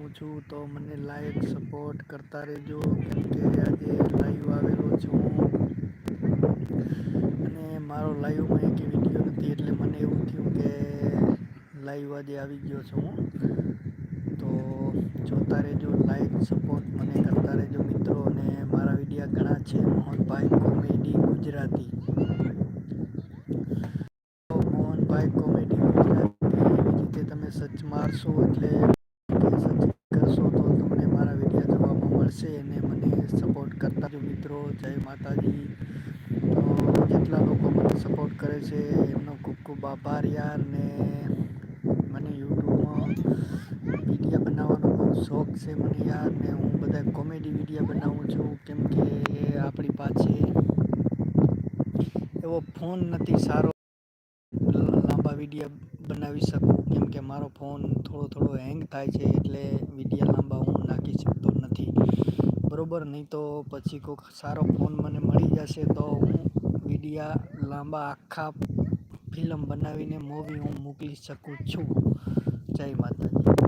હું છું, તો મને લાઈક સપોર્ટ કરતા રહેજો. કેમ કે આજે લાઈવ આવેલો છું. અને મારો લાઈવમાં એક વીડિયો નથી, એટલે મને એવું થયું કે લાઈવ આજે આવી ગયો છું. તો જોતા રહેજો લાઈક સપોર્ટ મને કરતા રહેજો મિત્રો. અને મારા વિડીયા ઘણા છે, મોહનભાઈ કોમેડી ગુજરાતી. મોહનભાઈ કોમેડી ગુજરાતી, એવી રીતે તમે સર્ચ મારશો એટલે સર્ચ કરશો તો તમને મારા વિડીયા જોવામાં મળશે અને મને સપોર્ટ કરતા જો મિત્રો, જય માતાજી. તો જેટલા લોકો મને સપોર્ટ કરે છે, એમનો ખૂબ ખૂબ આભાર યાર ને મને યુટ્યુબમાં વિડીયા બનાવવાનો બહુ શોખ છે મને યાર ને હું બધા કોમેડી વિડીયા બનાવું છું, કેમ કે આપણી પાસે એવો ફોન નથી સારો. લાંબા વિડીયા બનાવી શકું, કેમ કે મારો ફોન થોડો થોડો હેંગ થાય છે એટલે વિડીયા લાંબા હું નાખી શકતો બરોબર? નહીં તો પછી કોઈક સારો ફોન મને મળી જશે તો હું વિડીયા લાંબા આખા ફિલ્મ બનાવીને મૂવી હું મોકલી શકું છું. જય માતાજી.